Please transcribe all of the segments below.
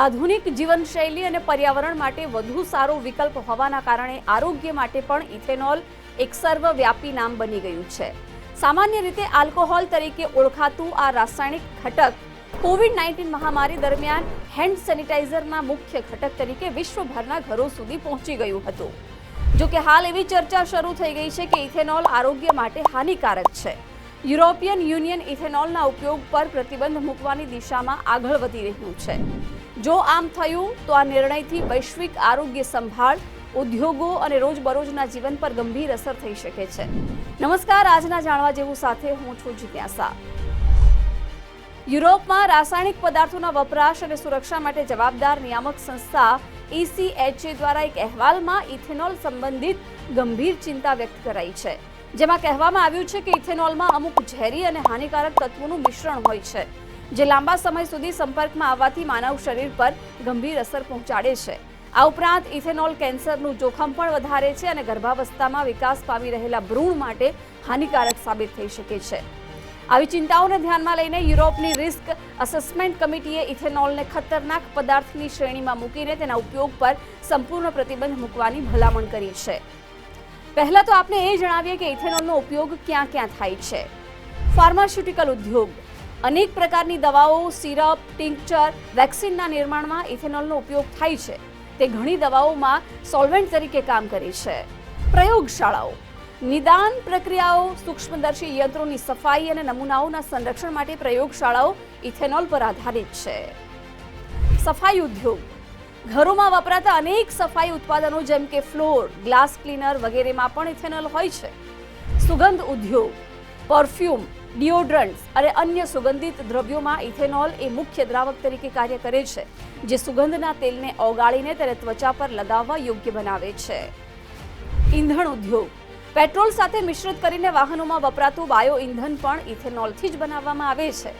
આધુનિક જીવનશૈલી અને પર્યાવરણ માટે વધુ સારો વિકલ્પ હોવાના કારણે આરોગ્ય માટે પણ ઇથેનોલ એક સર્વવ્યાપી નામ બની ગયું છે. સામાન્ય રીતે આલ્કોહોલ તરીકે ઓળખાતું આ રાસાયણિક ઘટક કોવિડ નાઇન્ટીન મહામારી દરમિયાન હેન્ડ સેનિટાઈઝરના મુખ્ય ઘટક તરીકે વિશ્વભરના ઘરો સુધી પહોંચી ગયું હતું. જો કે હાલ એવી ચર્ચા શરૂ થઈ ગઈ છે કે ઇથેનોલ આરોગ્ય માટે હાનિકારક છે. યુરોપિયન યુનિયન ઇથેનોલના ઉપયોગ પર પ્રતિબંધ મૂકવાની દિશામાં આગળ વધી રહ્યું છે. જો આમ થયું, તો આ નિર્ણયથી વૈશ્વિક આરોગ્ય સંભાળ, ઉદ્યોગો અને રોજબરોજના જીવન પર ગંભીર અસર થઈ શકે છે. નમસ્કાર, આજના જાણવા જેવું સાથે હું છું જિજ્ઞાસા. યુરોપમાં રાસાયણિક પદાર્થોના વપરાશ અને સુરક્ષા માટે જવાબદાર નિયામક સંસ્થા ઈસીએચએ દ્વારા એક અહેવાલમાં ઇથેનોલ સંબંધિત ગંભીર ચિંતા વ્યક્ત કરાઈ છે. જેમાં કહેવામાં આવ્યું છે કે ઇથેનોલમાં અમુક ઝેરી અને હાનિકારક તત્વોનું મિશ્રણ હોય છે. જે લાંબા સમય સુધી સંપર્કમાં આવવાથી માનવ શરીર પર ગંભીર અસર પહોંચાડે છે. આ ઉપરાંત ઇથેનોલ કેન્સરનું જોખમ પણ વધારે છે અને ગર્ભાવસ્થામાં વિકાસ પામી રહેલા ભ્રૂણ માટે હાનિકારક સાબિત થઈ શકે છે. આવી ચિંતાઓને ધ્યાનમાં લઈને યુરોપની રિસ્ક અસેસમેન્ટ કમિટીએ ઇથેનોલને ખતરનાક પદાર્થની શ્રેણીમાં મૂકીને તેના ઉપયોગ પર સંપૂર્ણ પ્રતિબંધ મૂકવાની ભલામણ કરી છે. પહેલા તો આપણે એ જણાવીએ કે ઇથેનોલનો ઉપયોગ ક્યાં ક્યાં થાય છે. ફાર્માસ્યુટિકલ ઉદ્યોગ અનેક પ્રકારની દવાઓ, સિરપ, ટિંકચર, વેક્સિનના નિર્માણમાં ઇથેનોલનો ઉપયોગ થાય છે. તે ઘણી દવાઓમાં સોલ્વેન્ટ તરીકે કામ કરે છે. પ્રયોગશાળાઓ. નિદાન પ્રક્રિયાઓ, સૂક્ષ્મદર્શી યંત્રોની સફાઈ અને નમૂનાઓના સંરક્ષણ માટે પ્રયોગશાળાઓ ઇથેનોલ પર આધારિત છે. સફાઈ ઉદ્યોગ. ઘરોમાં વપરાતા અનેક સફાઈ ઉત્પાદનો જેમ કે ફ્લોર, ગ્લાસ ક્લીનર વગેરેમાં પણ ઇથેનોલ હોય છે. સુગંધ ઉદ્યોગ. પરફ્યુમ. ડિઓડ્રન્ટ્સ અને અન્ય સુગંધિત દ્રવ્યોમાં ઇથેનોલ એ મુખ્ય દ્રાવક તરીકે કાર્ય કરે છે, જે સુગંધના તેલને ઓગાળીને તેને ત્વચા પર લગાવવા યોગ્ય બનાવે છે. ઈંધણ ઉદ્યોગ. પેટ્રોલ સાથે મિશ્રિત કરીને વાહનોમાં વપરાતું બાયો ઇંધન પણ ઇથેનોલથી જ બનાવવામાં આવે છે.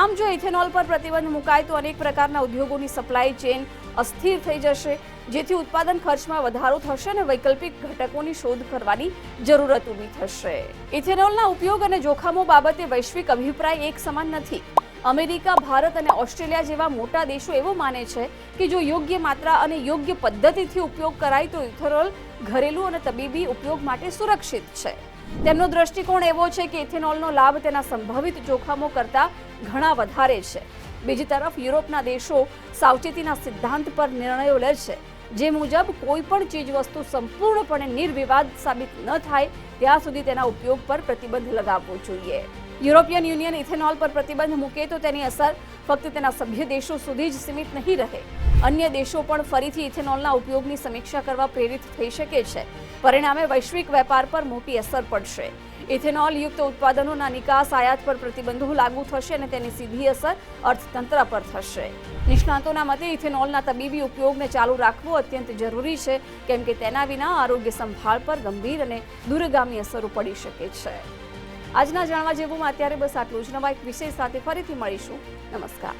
આમ જો ઇથેનોલ પર પ્રતિબંધ મુકાય તો અનેક પ્રકારના ઉદ્યોગોની સપ્લાય ચેન અસ્થિર થઈ જશે. જેથી ઉત્પાદન ખર્ચમાં વધારો થશે અને વૈકલ્પિક ઘટકોની શોધ કરવાની જરૂરત ઊભી થશે. ઇથેનોલના ઉપયોગ અને જોખમો બાબતે વૈશ્વિક અભિપ્રાય એક સમાન નથી. અમેરિકા, ભારત અને ઓસ્ટ્રેલિયા જેવા મોટા દેશો એવો માને છે કે જો યોગ્ય માત્રા અને યોગ્ય પદ્ધતિથી ઉપયોગ કરાય તો ઇથેનોલ ઘરેલું અને તબીબી ઉપયોગ માટે સુરક્ષિત છે. તેમનો દ્રષ્ટિકોણ એવો છે કે ઇથેનોલનો લાભ તેના સંભવિત જોખમો કરતાં ઘણા વધારે છે. બીજી તરફ યુરોપના દેશો સાવચેતીના સિદ્ધાંત પર નિર્ણયો લે છે. જે મુજબ કોઈ પણ ચીજવસ્તુ સંપૂર્ણપણે નિર્વિવાદ સાબિત ન થાય, ત્યાં સુધી તેના ઉપયોગ પર પ્રતિબંધ લગાવવો જોઈએ. યુરોપિયન યુનિયન ઇથેનોલ પર પ્રતિબંધ મૂકે તો તેની અસર ફક્ત તેના સભ્ય દેશો સુધી જ સીમિત નહીં રહે. અન્ય દેશો પણ ફરીથી ઇથેનોલના ઉપયોગની સમીક્ષા કરવા પ્રેરિત થઈ શકે છે. પરિણામે વૈશ્વિક વેપાર પર મોટી અસર પડશે. ઇથેનોલ યુક્ત ઉત્પાદનોના નિકાસ આયાત પર પ્રતિબંધો લાગુ થશે અને તેની સીધી અસર અર્થતંત્ર પર થશે. નિષ્ણાતોના મતે ઇથેનોલના તબીબી ઉપયોગને ચાલુ રાખવો અત્યંત જરૂરી છે, કેમ કે તેના વિના આરોગ્ય સંભાળ પર ગંભીર અને દૂરગામી અસરો પડી શકે છે. આજના જાણવા જેવુંમાં અત્યારે બસ આટલું જ. નવા એક વિષય સાથે ફરીથી મળીશું. નમસ્કાર.